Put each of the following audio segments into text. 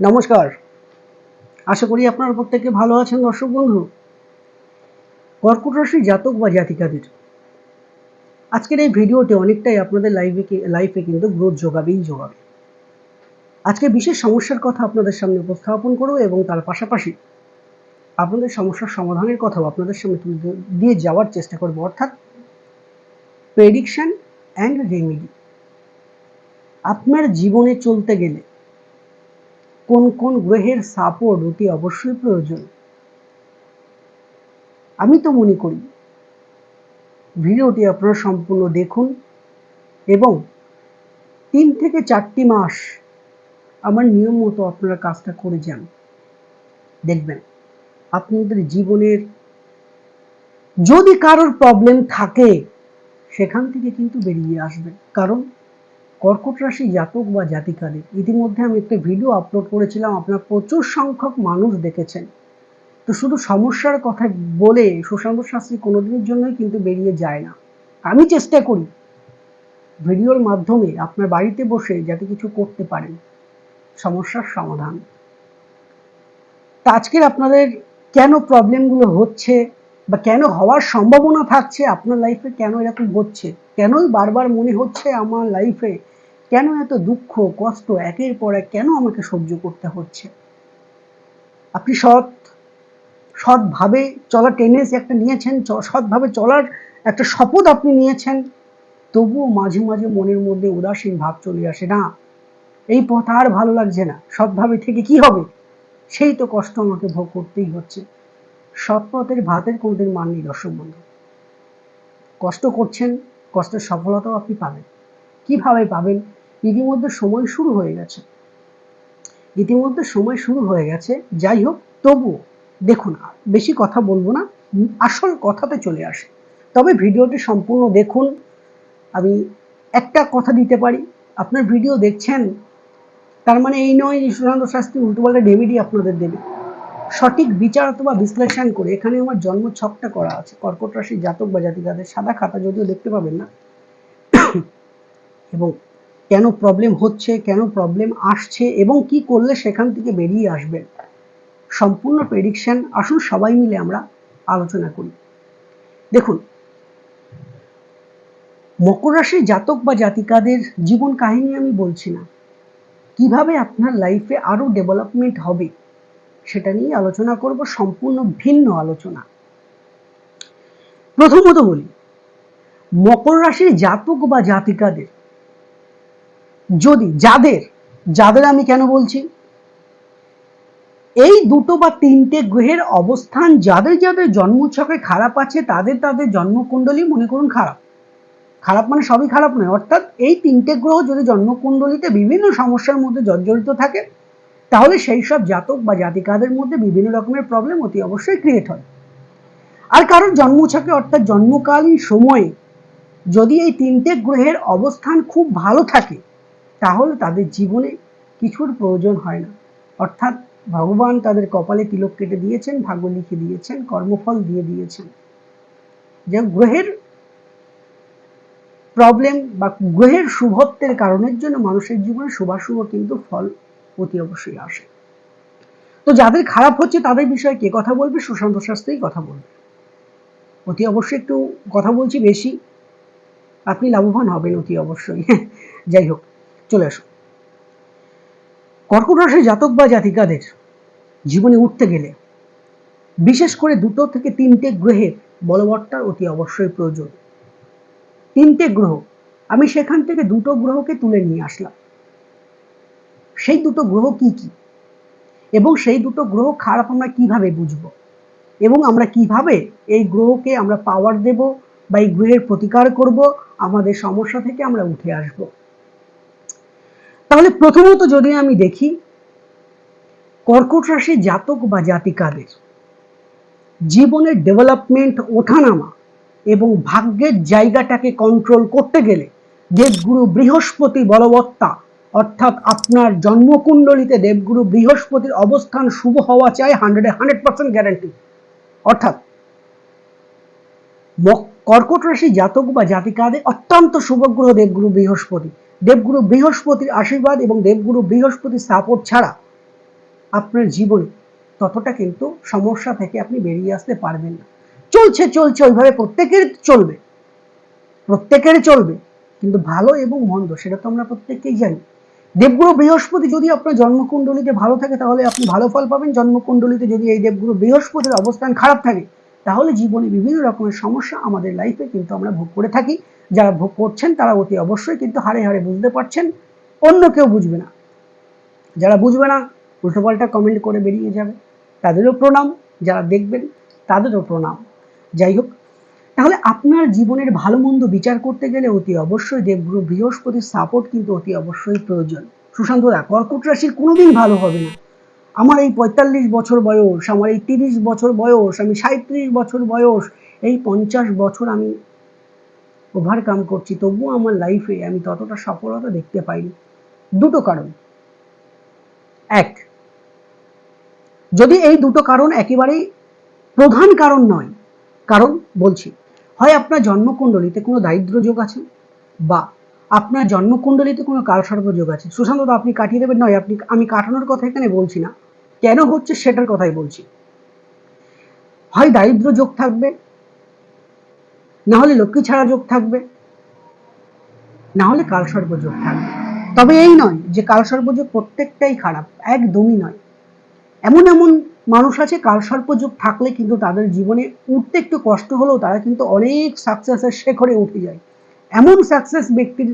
নমস্কার। আশা করি আপনারা প্রত্যেকে ভালো আছেন দর্শক বন্ধু। কর্কট রাশি জাতক বা জাতিকাদের। আজকের এই ভিডিওটি অনেকটাই আপনাদের লাইফে লাইফে কিন্তু গ্রোথ যোগাবেই যোগাবে। আজকে বিশেষ সমস্যার কথা আপনাদের সামনে উপস্থাপন করব এবং তার পাশাপাশি আপনাদের সমস্যার সমাধানের কথাও আপনাদের সামনে তুলে দিয়ে যাওয়ার চেষ্টা করব, অর্থাৎ প্রেডিকশন অ্যান্ড রেমেডি আপনার জীবনে চলতে গেলে কোন কোন গ্রহের সাপোর্ট অতি অবশ্যই প্রয়োজন। আমি তো মনে করি, ভিডিওটি আপনারা সম্পূর্ণ দেখুন এবং তিন থেকে চারটি মাস আমার নিয়ম মতো আপনারা কাজটা করে যান, দেখবেন আপনাদের জীবনের যদি কারোর প্রবলেম থাকে, সেখান থেকে কিন্তু বেরিয়ে আসবে কারণ কর্কট রাশি জাতক বা জাতিকাদের। ইতিমধ্যে আমি একটা ভিডিও আপলোড করেছিলাম, আপনার প্রচুর সংখ্যক মানুষ দেখেছেন। তো শুধু সমস্যার কথা বলে সুশান্ত শাস্ত্রী কোনোদিনের জন্যই কিন্তু বেরিয়ে যায় না। আমি চেষ্টা করি ভিডিওর মাধ্যমে আপনার বাড়িতে বসে যাতে কিছু করতে পারেন। সমস্যার সমাধান। তা আজকের আপনাদের কেন প্রবলেমগুলো হচ্ছে বা কেন হওয়ার সম্ভাবনা থাকছে, আপনার লাইফে কেন এরকম হচ্ছে? কেনই বারবার মনে হচ্ছে আমার লাইফে কেন এত দুঃখ, কষ্ট, একের পর এক কেন আমাকে সহ্য করতে হচ্ছে? আপনি সৎ, সৎভাবে চলার টেন্ডেন্সি একটা নিয়েছেন সৎভাবে চলার একটা শপথ আপনি নিয়েছেন, তবুও মাঝে মাঝে মনের মধ্যে উদাসীন ভাব চলে আসে। না, এই পথ আর ভালো লাগছে না। সৎভাবে থেকে কি হবে? সেই তো কষ্ট আমাকে ভোগ করতেই হচ্ছে। সৎ পথের ভাতের কোনদিন মান নেই, দর্শক বন্ধু। কষ্ট করছেন, কষ্টের সফলতাও আপনি পাবেন। কীভাবে পাবেন? ইতিমধ্যে সময় শুরু হয়ে গেছে। ইতিমধ্যে সময় শুরু হয়ে গেছে যাই হোক তবুও দেখুন বেশি কথা বলব না, আসল কথাতে চলে আসে। তবে ভিডিওটি সম্পূর্ণ দেখুন, আমি একটা কথা দিতে পারি, আপনার ভিডিও দেখছেন, তার মানে এই নয় যে সুশান্ত শাস্ত্রী উল্টোপাল্টা ডেভিডি আপনাদের দেবে। সঠিক বিচার অথবা বিশ্লেষণ করে এখানে আমার জন্ম ছকটা করা আছে, কর্কট রাশি জাতক বা জাতিকাদের সাদা খাতা যদিও দেখতে পাবেন না। এবং কেন প্রবলেম হচ্ছে, কেন প্রবলেম আসছে এবং কি করলে সেখান থেকে বেরিয়ে আসবেন সম্পূর্ণ প্রেডিকশন আসুন সবাই মিলে আমরা আলোচনা করি। দেখুন, মকর রাশির জাতক বা জাতিকাদের জীবন কাহিনী আমি বলছি না। কীভাবে আপনার লাইফে আরও ডেভেলপমেন্ট হবে সেটা নিয়ে আলোচনা করব, সম্পূর্ণ ভিন্ন আলোচনা। প্রথমত বলি, মকর রাশির জাতক বা জাতিকাদের যদি, যাদের যাদের আমি কেন বলছি? এই দুটো বা তিনটে গ্রহের অবস্থান যাদের যাদের জন্মছকে খারাপ আছে, তাদের তাদের জন্মকুণ্ডলী মনে করুন খারাপ। খারাপ মানে সবই খারাপ নয়, অর্থাৎ এই তিনটে গ্রহ যদি জন্মকুণ্ডলিতে বিভিন্ন সমস্যার মধ্যে জর্জরিত থাকে, তাহলে সেই সব জাতক বা জাতিকাদের মধ্যে বিভিন্ন রকমের প্রবলেম অতি অবশ্যই ক্রিয়েট হয়। আর কারোর জন্মছকে অর্থাৎ জন্মকালীন সময়ে যদি এই তিনটে গ্রহের অবস্থান খুব ভালো থাকে তাহলে তাদের জীবনে কিছুর প্রয়োজন হয় না। অর্থাৎ ভগবান তাদের কপালে তিলক কেটে দিয়েছেন, ভাগ্য লিখে দিয়েছেন, কর্মফল দিয়ে দিয়েছেন। যে গ্রহের প্রবলেম বা গ্রহের শুভত্বের কারণের জন্য মানুষের জীবনে শুভাশুভ কিন্তু ফল অতি অবশ্যই আসে। তো যাদের খারাপ হচ্ছে তাদের বিষয়ে কে কথা বলবে? সুশান্ত শাস্ত্রী কথা বলবে। অতি অবশ্যই একটু কথা বলছি বেশি। আপনি লাভবান হবেন অতি অবশ্যই। যাই হোক। চলে আসুন কর্কট রাশির জাতক বা জাতিকাদের জীবনে উঠতে গেলে বিশেষ করে দুটো থেকে তিনটে গ্রহের বলবৎটার অতি অবশ্যই প্রয়োজন। তিনটে গ্রহ, আমি সেখান থেকে দুটো গ্রহকে তুলে নিয়ে আসলাম। সেই দুটো গ্রহ কি কি? এবং সেই দুটো গ্রহ খারাপ আমরা কীভাবে বুঝব? এবং আমরা কীভাবে এই গ্রহকে আমরা পাওয়ার দেব বা এই গ্রহের প্রতিকার করব? আমাদের সমস্যা থেকে আমরা উঠে আসব। তাহলে প্রথমত যদি আমি দেখি, কর্কট রাশি জাতক বা জাতিকাদের জীবনের ডেভেলপমেন্ট ওঠানামা এবং ভাগ্যের জায়গাটাকে কন্ট্রোল করতে গেলে দেবগুরু বৃহস্পতি বলবত্তা, অর্থাৎ আপনার জন্মকুণ্ডলিতে দেবগুরু বৃহস্পতির অবস্থান শুভ হওয়া চাই হান্ড্রেডে হান্ড্রেড পার্সেন্ট গ্যারান্টি অর্থাৎ কর্কট রাশি জাতক বা জাতিকাদের অত্যন্ত শুভগ্রহ দেবগুরু বৃহস্পতি। দেবগুরু বৃহস্পতির আশীর্বাদ এবং দেবগুরু বৃহস্পতির সাপোর্ট ছাড়া আপনার জীবনে ততটা কিন্তু সমস্যা থেকে আপনি বেরিয়ে আসতে পারবেন না। চলছে চলছে, ওইভাবে প্রত্যেকের চলবে। প্রত্যেকের চলবে, কিন্তু ভালো এবং মন্দ, সেটা তো আমরা প্রত্যেককেই জানি। দেবগুরু বৃহস্পতি যদি আপনার জন্মকুণ্ডলিতে ভালো থাকে, তাহলে আপনি ভালো ফল পাবেন। জন্মকুণ্ডলিতে যদি এই দেবগুরু বৃহস্পতির অবস্থান খারাপ থাকে, তাহলে জীবনে বিভিন্ন রকমের সমস্যা আমাদের লাইফে কিন্তু আমরা ভোগ করে থাকি। যারা ভোগ করছেন তারা অতি অবশ্যই কিন্তু হারে হারে বুঝতে পারছেন, অন্য কেউ বুঝবে না। যারা বুঝবে না, উল্টোপাল্টা কমেন্ট করে বেরিয়ে যাবে। তাদেরও প্রণাম, যারা দেখবেন তাদেরও প্রণাম। যাই হোক, তাহলে আপনার জীবনের ভালো মন্দ বিচার করতে গেলে অতি অবশ্যই দেবগুরু বৃহস্পতির সাপোর্ট কিন্তু অতি অবশ্যই প্রয়োজন। সুশান্ত দা, কর্কট রাশির কোনোদিন ভালো হবে না। আমার এই পঁয়তাল্লিশ বছর বয়স, আমার এই তিরিশ বছর বয়স, আমি সাঁত্রিশ বছর বয়স, এই পঞ্চাশ বছর আমি ওভারকাম করছি, তবুও আমার লাইফে আমি ততটা সফলতা দেখতে পাইনি। দুটো কারণ। এক, যদি এই দুটো কারণ একেবারেই প্রধান কারণ নয়, কারণ বলছি, হয় আপনার জন্মকুণ্ডলিতে কোনো দারিদ্র যোগ আছে বা আপনার জন্মকুণ্ডলিতে কোনো কালসর্প যোগ আছে। সুশান্ত আপনি কাটিয়ে দেবেন? নয়, আপনি, আমি কাটানোর কথা এখানে বলছি না। কেন হচ্ছে সেটার কথাই বলছি। হয় দারিদ্র যোগ থাকবে না হলে লক্ষ্মী ছাড়া যোগ থাকবে। না হলে কালসর্প যোগ থাকবে। তবে এই নয় যে কালসর্প যোগ প্রত্যেকটাই খারাপ, একদমই নয়। এমন এমন মানুষ আছে কালসর্প যোগ থাকলে কিন্তু তাদের জীবনে উঠতে একটু কষ্ট হলেও তারা কিন্তু অনেক সাকসেসের শেখরে উঠে যায়। এমন সাকসেস ব্যক্তির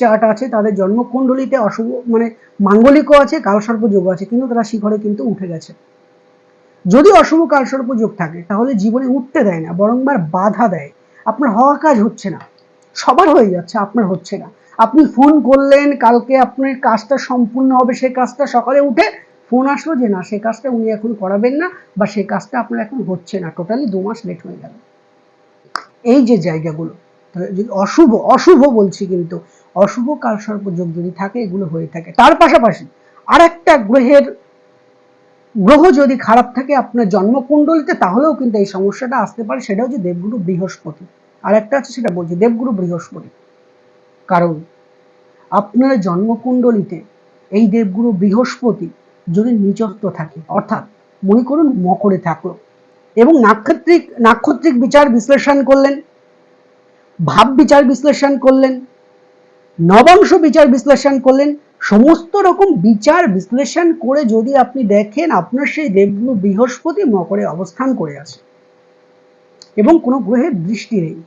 চার্ট আছে, তাদের জন্মকুণ্ডলিতে অশুভ মানে মাঙ্গলিকও আছে কালসর্প যোগ আছে, কিন্তু তারা শিখরে কিন্তু উঠে গেছে। যদি অশুভ কালসর্প যোগ থাকে, তাহলে জীবনে উঠতে দেয় না বরংবার বাধা দেয়। আপনার হওয়া কাজ হচ্ছে না। সবার হয়ে যাচ্ছে, আপনার হচ্ছে না। আপনি ফোন করলেন, কালকে আপনার কাজটা সম্পূর্ণ হবে, সেই কাজটা সকালে উঠে ফোন আসলো যে, না, সেই কাজটা উনি এখন করাবেন না বা সেই কাজটা আপনার এখন হচ্ছে না টোটালি দু মাস লেট হয়ে গেল। এই যে জায়গাগুলো যদি অশুভ অশুভ বলছি কিন্তু, অশুভ কালসর্প যোগ যদি থাকে, এগুলো হয়ে থাকে। তার পাশাপাশি আর একটা গ্রহের গ্রহ যদি খারাপ থাকে আপনার জন্মকুণ্ডলিতে, তাহলেও কিন্তু এই সমস্যাটা আসতে পারে। সেটা হচ্ছে দেবগুরু বৃহস্পতি। আর একটা আছে সেটা বলছি, দেবগুরু বৃহস্পতি। কারণ আপনার জন্মকুণ্ডলিতে এই দেবগুরু বৃহস্পতি যদি নিচস্ত থাকে, অর্থাৎ মনে করুন মকরে থাকল, এবং নাক্ষত্রিক নাক্ষত্রিক বিচার বিশ্লেষণ করলেন, ভাব বিচার বিশ্লেষণ করলেন, নবাংশ বিচার বিশ্লেষণ করলেন সমস্ত রকম বিচার বিশ্লেষণ করে যদি আপনি দেখেন, আপনার সেই দেবগুরু বৃহস্পতি মকরে অবস্থান করে আছে এবং কোনো গ্রহের দৃষ্টি নেই।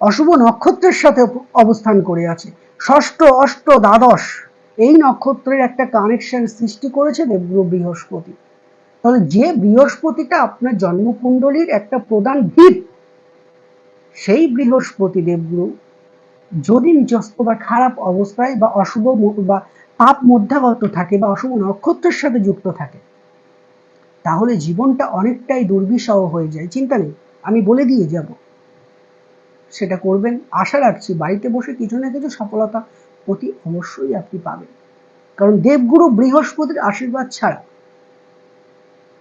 অশুভ নক্ষত্রের সাথে অবস্থান করে আছে। ষষ্ঠ, অষ্ট, দ্বাদশ এই নক্ষত্রের একটা কানেকশন সৃষ্টি করেছে দেবগুরু বৃহস্পতি। তাহলে যে বৃহস্পতিটা আপনার জন্মকুণ্ডলীর একটা প্রধান ভিত, সেই বৃহস্পতি দেবগুরু যদি নিচস্ত বা খারাপ অবস্থায় বা অশুভ বা পাপ মধ্যাগত থাকে বা অশুভ নক্ষত্রের সাথে যুক্ত থাকে, তাহলে জীবনটা অনেকটাই দুর্বিষহ হয়ে যায়। চিন্তা নেই, আমি বলে দিয়ে যাব। সেটা করবেন। আশা রাখছি বাড়িতে বসে কিছু না কিছু সফলতা অতি অবশ্যই আপনি পাবেন। কারণ দেবগুরু বৃহস্পতির আশীর্বাদ ছাড়া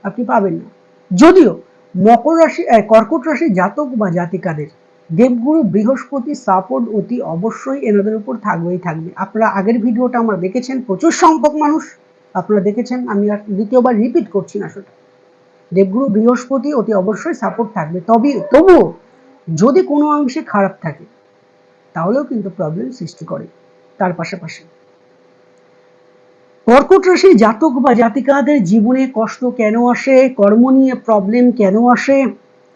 আপনি পাবেন না। যদিও মকর রাশি কর্কট রাশি জাতক বা জাতিকাদের দেবগুরু বৃহস্পতি সাপোর্ট অতি অবশ্যই এনাদের উপর থাকবেই থাকবে। আপনারা আগের ভিডিওটা আমরা দেখেছেন, প্রচুর সংখ্যক মানুষ আপনারা দেখেছেন, আমি আর দ্বিতীয়বার রিপিট করছি না সেটা দেবগুরু বৃহস্পতি অতি অবশ্যই সাপোর্ট থাকবে। তবে, তবুও যদি কোনো অংশে খারাপ থাকে, তাহলেও কিন্তু প্রবলেম সৃষ্টি করে। তার পাশাপাশি কর্কট রাশি জাতক বা জাতিকাদের জীবনে কষ্ট কেন আসে, কর্ম নিয়ে প্রবলেম কেন আসে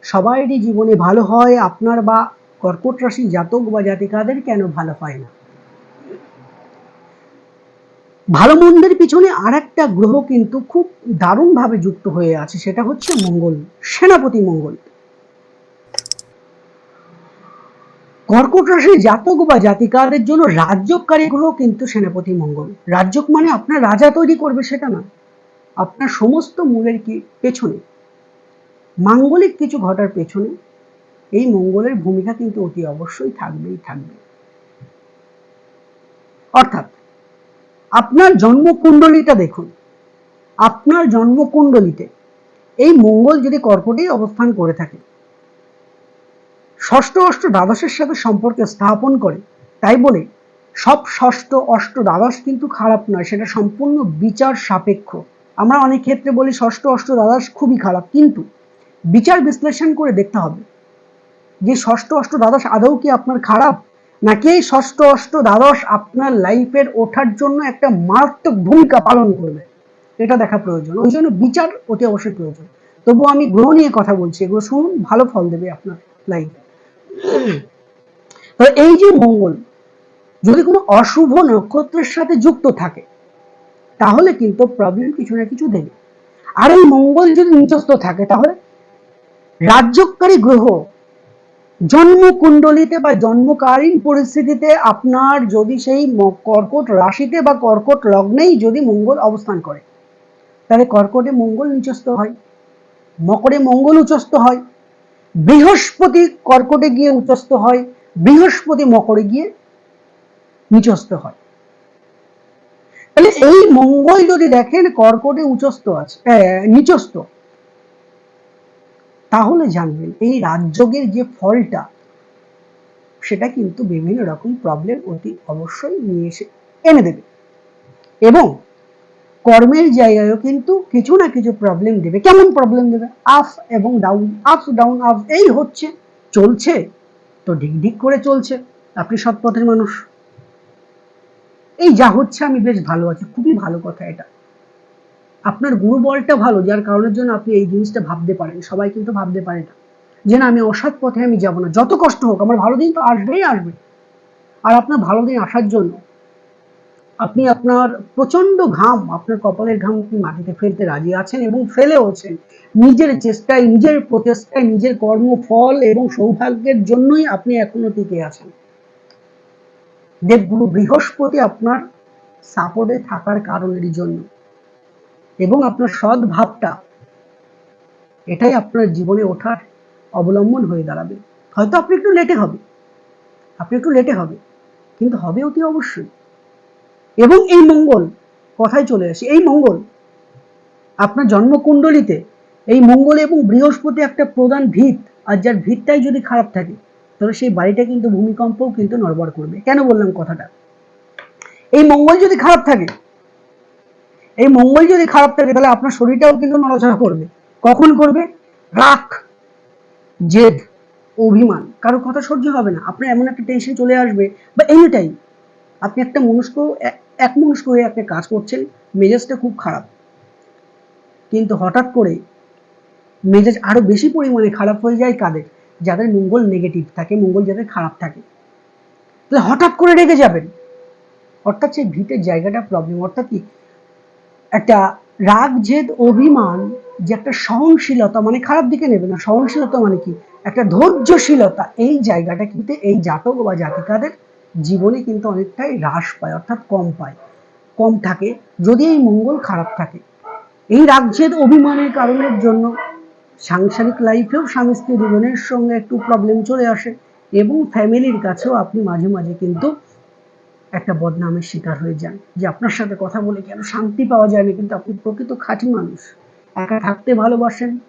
সবাইরই জীবনে ভালো হয়, আপনার বা কর্কট রাশি জাতক বা জাতিকাদের কেন ভালো হয় না? ভালো মন্দের পিছনে আর একটা গ্রহ কিন্তু খুব দারুণভাবে যুক্ত হয়ে আছে, সেটা হচ্ছে মঙ্গল, সেনাপতি মঙ্গল। কর্কট রাশির জাতক বা জাতিকাদের জন্য রাজ্যকারী গ্রহ কিন্তু সেনাপতি মঙ্গল। রাজ্যক মানে আপনার রাজা তৈরি করবে সেটা না। আপনার সমস্ত মূলের কি পেছনে। মাঙ্গলিক কিছু ঘটার পেছনে এই মঙ্গলের ভূমিকা কিন্তু অতি অবশ্যই থাকবেই থাকবে। অর্থাৎ আপনার জন্মকুণ্ডলিটা দেখুন। আপনার জন্মকুণ্ডলিতে এই মঙ্গল যদি কর্কটেই অবস্থান করে থাকে, ষষ্ঠ অষ্ট দ্বাদশের সাথে সম্পর্ক স্থাপন করে, তাই বলে সব ষষ্ঠ অষ্ট দ্বাদশ কিন্তু খারাপ নয়, সেটা সম্পূর্ণ বিচার সাপেক্ষ। আমরা অনেক ক্ষেত্রে বলি ষষ্ঠ অষ্ট দ্বাদশ খুবই খারাপ, কিন্তু বিচার বিশ্লেষণ করে দেখতে হবে। যে ষষ্ঠ অষ্ট দ্বাদশ আদৌ কি আপনার খারাপ? নাকি এই ষষ্ঠ অষ্ট দ্বাদশ আপনার লাইফের ওঠার জন্য একটা মারাত্মক ভূমিকা পালন করবে? এটা দেখা প্রয়োজন। ওই জন্য বিচার অতি অবশ্যই প্রয়োজন। তবুও আমি গ্রহ নিয়ে কথা বলছি। এগুলো শুনুন, ভালো ফল দেবে আপনার লাইফে তো এই যে মঙ্গল, যদি কোনো অশুভ নক্ষত্রের সাথে যুক্ত থাকে, তাহলে কিন্তু প্রবলেম কিছু না কিছু দেবে। আর এই মঙ্গল যদি নিচস্থ থাকে, তাহলে রাজ্যকারী গ্রহ, জন্মকুণ্ডলিতে বা জন্মকালীন পরিস্থিতিতে আপনার যদি সেই কর্কট রাশিতে বা কর্কট লগ্নেই যদি মঙ্গল অবস্থান করে, তাহলে কর্কটে মঙ্গল নিচস্থ হয়, মকরে মঙ্গল উচ্চস্থ হয়, বৃহস্পতি কর্কটে গিয়ে উচ্চস্থ হয়, বৃহস্পতি মকরে গিয়ে নিচস্থ হয়। তাহলে এই মঙ্গল যদি দেখেন কর্কটে উচ্চস্থ আছে নিচস্থ। তাহলে জানবেন, এই রাজযোগের যে ফলটা, সেটা কিন্তু বিভিন্ন রকম প্রবলেম অতি অবশ্যই নিয়ে এসে এনে দেবে। এবং কর্মের জায়গায়ও কিন্তু কিছু না কিছু প্রবলেম দেবে। কেমন প্রবলেম দেবে? আপ এবং ডাউন আপ ডাউন আপ এই হচ্ছে, চলছে, তো ঢিক ঢিক করে চলছে, আপনি সৎ পথের মানুষ। এই যা হচ্ছে আমি বেশ ভালো আছি, খুবই ভালো কথা এটা। আপনার গুরুবলটা ভালো, যার কারণের জন্য আপনি এই জিনিসটা ভাবতে পারেন। সবাই কিন্তু ভাবতে পারে না। যে না, আমি অসৎ পথে আমি যাব না। যত কষ্ট হোক, আমার ভালো দিন তো আসবেই আসবে। আর আপনার ভালো দিন আসার জন্য আপনি আপনার প্রচণ্ড ঘাম, আপনার কপালের ঘাম আপনি মাটিতে ফেলতে রাজি আছেন এবং ফেলেওছেন। নিজের চেষ্টায়, নিজের প্রচেষ্টায়, নিজের কর্মফল এবং সৌভাগ্যের জন্যই আপনি এখনও টিকে আছেন। দেবগুরু বৃহস্পতি আপনার সাপোর্টে থাকার কারণের জন্য। এবং আপনার সৎ ভাবটা এটাই আপনার জীবনে ওঠার অবলম্বন হয়ে দাঁড়াবে। হয়তো আপনি একটু লেটে হবে, আপনি একটু লেটে হবে, কিন্তু হবে অতি অবশ্যই। এবং এই মঙ্গল কথায় চলে আসে, এই মঙ্গল, আপনার জন্মকুণ্ডলিতে এই মঙ্গল এবং বৃহস্পতি একটা প্রধান ভিত, আর যার ভিতটাই যদি খারাপ থাকে, তাহলে সেই বাড়িটা কিন্তু ভূমিকম্পও কিন্তু নড়বড় করবে। কেন বললাম কথাটা? এই মঙ্গল যদি খারাপ থাকে এই মঙ্গল যদি খারাপ থাকে, তাহলে আপনার শরীরটাও কিন্তু নড়াচড়া করবে। কখন করবে? রাগ, জেদ, অভিমান। কারও কথা সহ্য হবে না। আপনার এমন একটা টেনশন চলে আসবে, বা এনি টাইম আপনি একটা মনস্ক এক মনস্ক হয়ে একটা কাজ করছেন, মেজাজটা খুব খারাপ। কিন্তু হঠাৎ করে মেজাজ আরও বেশি পরিমাণে খারাপ হয়ে যায় কাদের? যাদের মঙ্গল নেগেটিভ থাকে, মঙ্গল যাদের খারাপ থাকে। তাহলে হঠাৎ করে রেগে যাবেন। অর্থাৎ সেই ভিটের জায়গাটা প্রবলেম অর্থাৎ কি? একটা রাগ জেদ অভিমান যে একটা সহনশীলতা মানে খারাপ দিকে নেবে না। সহনশীলতা মানে কি? একটা ধৈর্যশীলতা। এই জায়গাটা কিন্তু এই জাতক বা জাতিকাদের জীবনে কিন্তু অনেকটাই হ্রাস পায়, অর্থাৎ কম পায়। কম থাকে যদি এই মঙ্গল খারাপ থাকে। এই রাগজেদ অভিমানের কারণের জন্য সাংসারিক লাইফেও স্বামী স্ত্রী দুজনের সঙ্গে একটু প্রবলেম চলে আসে এবং ফ্যামিলির কাছেও আপনি মাঝে মাঝে কিন্তু একটা বদনামের শিকার হয়ে যান। যে আপনার সাথে কথা বলে কেন শান্তি পাওয়া যায় না কিন্তু আপনি প্রকৃত খাঁটি মানুষ। একা থাকতে ভালোবাসেন,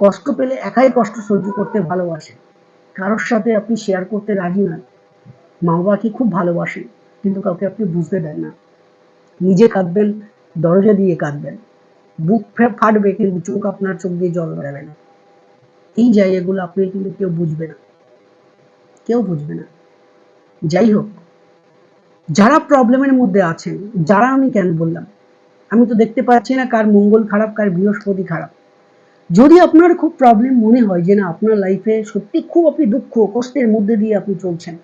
কষ্ট পেলে একাই কষ্ট সহ্য করতে ভালোবাসেন। কারোর সাথে আপনি শেয়ার করতে রাজি নন মা বাবাকে খুব ভালোবাসেন, কিন্তু কাউকে আপনি বুঝতে দেন না। নিজে কাঁদবেন, দরজা দিয়ে কাঁদবেন। বুক ফাটবে, কিন্তু চোখ আপনার চোখ দিয়ে জল বেরোবে না। এই জায়গাগুলো আপনি কিন্তু কেউ বুঝবে না। কেউ বুঝবে না। যাই হোক যারা প্রবলেমের মধ্যে আছেন, যারা আমি কেন বললাম? আমি তো দেখতে পাচ্ছি না কার মঙ্গল খারাপ, কার বৃহস্পতি খারাপ। যদি আপনার খুব প্রবলেম মনে হয় যে না, আপনার লাইফে সত্যি খুব আপনি দুঃখ, কষ্টের মধ্যে দিয়ে আপনি চলছেন,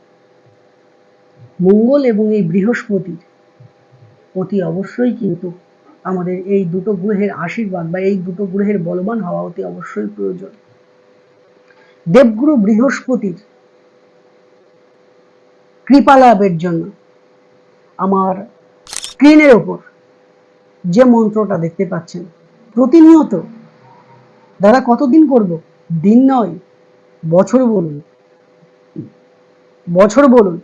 মঙ্গল এবং এই বৃহস্পতির অতি অবশ্যই কিন্তু আমাদের এই দুটো গ্রহের আশীর্বাদ বা এই দুটো গ্রহের বলবান হওয়া অতি অবশ্যই প্রয়োজন। দেবগুরু বৃহস্পতির কৃপা লাভের জন্য আমার স্ক্রিনের ওপর যে মন্ত্রটা দেখতে পাচ্ছেন, প্রতিনিয়ত দাদা কতদিন করব? দিন নয়, বছর বলুন। বছর বলুন।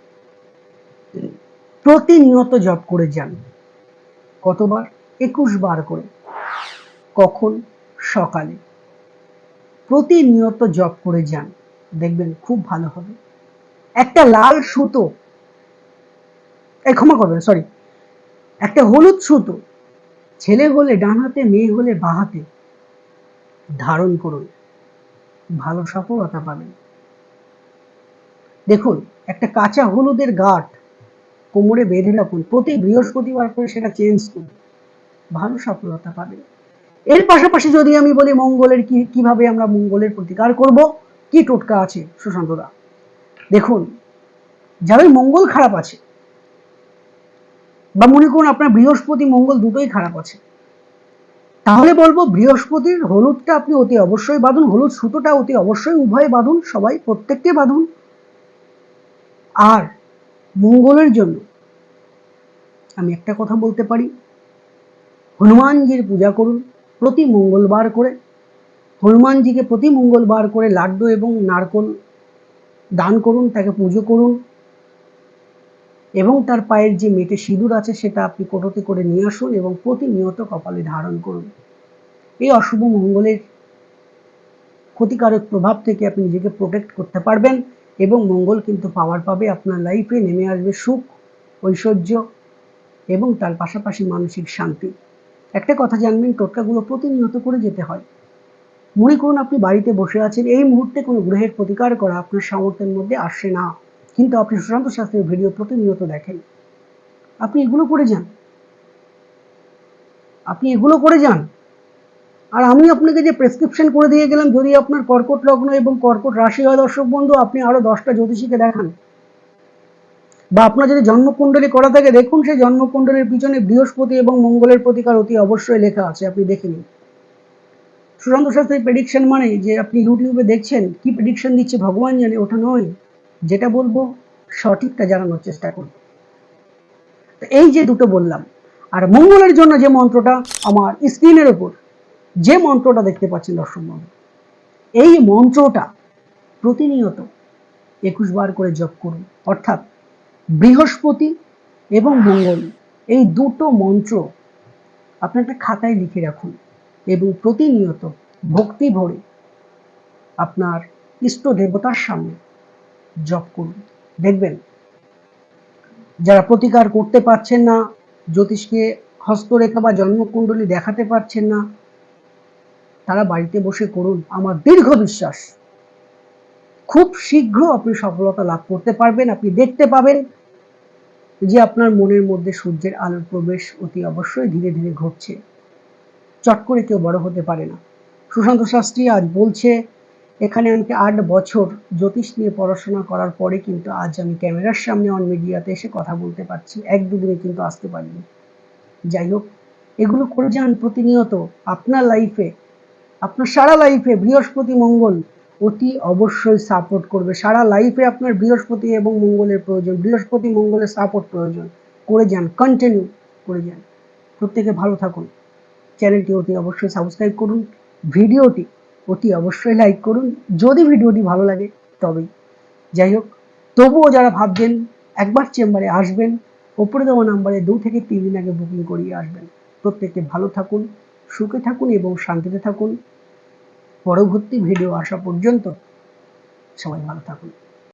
প্রতিনিয়ত জপ করে যান। কতবার? একুশ বার করে। কখন? সকালে। প্রতিনিয়ত জপ করে যান। দেখবেন খুব ভালো হবে। একটা লাল সুতো এই, ক্ষমা করবেন সরি একটা হলুদ সুতো, ছেলে হলে ডান হাতে, মেয়ে হলে বাঁ হাতে, ধারণ করুন। ভালো সফলতা পাবেন। দেখুন, একটা কাঁচা হলুদের গাঁট কোমরে বেঁধে রাখুন। প্রতি বৃহস্পতিবার করে সেটা চেঞ্জ করুন। ভালো সফলতা পাবেন। এর পাশাপাশি যদি আমি বলি মঙ্গলের কি, কীভাবে আমরা মঙ্গলের প্রতিকার করব, কি টোটকা আছে সুশান্তদা? দেখুন, যাদের মঙ্গল খারাপ আছে বা মনে করুন আপনার বৃহস্পতি, মঙ্গল দুটোই খারাপ আছে। তাহলে বলব বৃহস্পতির হলুদটা আপনি অতি অবশ্যই বাঁধুন, হলুদ সুতোটা অতি অবশ্যই উভয় বাঁধুন, সবাই প্রত্যেককে বাঁধুন। আর মঙ্গলের জন্য আমি একটা কথা বলতে পারি, হনুমানজির পূজা করুন প্রতি মঙ্গলবার করে। হনুমানজিকে প্রতি মঙ্গলবার করে লাড্ডু এবং নারকল দান করুন, তাকে পুজো করুন। এবং তার পায়ের যে মেটে সিঁদুর আছে সেটা আপনি কোটোতে করে নিয়ে আসুন এবং প্রতিনিয়ত কপালে ধারণ করুন। এই অশুভ মঙ্গলের ক্ষতিকারক প্রভাব থেকে আপনি নিজেকে প্রোটেক্ট করতে পারবেন এবং মঙ্গল কিন্তু পাওয়ার পাবে, আপনার লাইফে নেমে আসবে সুখ, ঐশ্বর্য এবং তার পাশাপাশি মানসিক শান্তি। একটা কথা জানবেন, টোটকাগুলো প্রতিনিয়ত করে যেতে হয়। মনে করুন আপনি বাড়িতে বসে আছেন, এই মুহূর্তে কোনো গ্রহের প্রতিকার করা আপনার সামর্থ্যের মধ্যে আসে না। কিন্তু আপনি সুশান্ত শাস্ত্রের ভিডিও প্রতিনিয়ত দেখেন। আপনি এগুলো করে যান। আপনি এগুলো করে যান। আর আমি আপনাকে যে প্রেসক্রিপশন করে দিয়ে গেলাম, যদি আপনার কর্কট লগ্ন এবং কর্কট রাশি হয় দর্শক বন্ধু, আপনি আরও দশটা জ্যোতিষীকে দেখান। বা আপনার যদি জন্মকুণ্ডলী করা থাকে, দেখুন সেই জন্মকুণ্ডলীর পিছনে বৃহস্পতি এবং মঙ্গলের প্রতিকার অতি অবশ্যই লেখা আছে, আপনি দেখে নিন। সুশান্ত শাস্ত্রীর প্রেডিকশন মানে যে আপনি ইউটিউবে দেখছেন, কি প্রেডিকশন দিচ্ছে, ভগবান জানে, ওটা নয়। যেটা বলব, সঠিকটা জানানোর চেষ্টা করব। এই যে দুটো বললাম, আর মঙ্গলের জন্য যে মন্ত্রটা আমার স্ক্রিনের ওপর যে মন্ত্রটা দেখতে পাচ্ছেন দর্শক বন্ধু, এই মন্ত্রটা প্রতিনিয়ত একুশ বার করে জপ করুন। অর্থাৎ বৃহস্পতি এবং মঙ্গল, এই দুটো মন্ত্র আপনি একটা খাতায় লিখে রাখুন এবং প্রতিনিয়ত ভক্তি ভরে আপনার ইষ্ট দেবতার সামনে জপ করুন। দেখবেন, যারা প্রতিকার করতে পারছেন না, জ্যোতিষকে হস্তরেখা বা জন্মকুণ্ডলী দেখাতে পারছেন না, তারা বাড়িতে বসে করুন। আমার দীর্ঘ বিশ্বাস খুব শীঘ্র আপনি সফলতা লাভ করতে পারবেন। আপনি দেখতে পাবেন যে আপনার মনের মধ্যে সূর্যের আলোর প্রবেশ অতি অবশ্যই ধীরে ধীরে ঘটছে। চট করে কেউ বড় হতে পারে না। সুশান্ত শাস্ত্রী আজ বলছে এখানে আমাকে আট বছর জ্যোতিষ নিয়ে পড়াশোনা করার পরে কিন্তু আজ আমি ক্যামেরার সামনে অন মিডিয়াতে এসে কথা বলতে পারছি। এক দুদিনে কিন্তু আসতে পারিনি। যাই হোক, এগুলো করে যান প্রতিনিয়ত। আপনার লাইফে আপনার সারা লাইফে বৃহস্পতি, মঙ্গল অতি অবশ্যই সাপোর্ট করবে। সারা লাইফে আপনার বৃহস্পতি এবং মঙ্গলের প্রয়োজন। বৃহস্পতি, মঙ্গলের সাপোর্ট প্রয়োজন। করে যান কন্টিনিউ করে যান। প্রত্যেকে ভালো থাকুন। চ্যানেলটি অতি অবশ্যই সাবস্ক্রাইব করুন। ভিডিওটি অতি অবশ্যই লাইক করুন। যদি ভিডিওটি ভালো লাগে, তবেই। যাই হোক, তবুও যারা ভাবছেন একবার চেম্বারে আসবেন, ওপরে দেওয়া নাম্বারে দু থেকে তিন দিন আগে বুকিং করিয়ে আসবেন। প্রত্যেকে ভালো থাকুন, সুখে থাকুন এবং শান্তিতে থাকুন। পরবর্তী ভিডিও আসা পর্যন্ত সবাই ভালো থাকুন।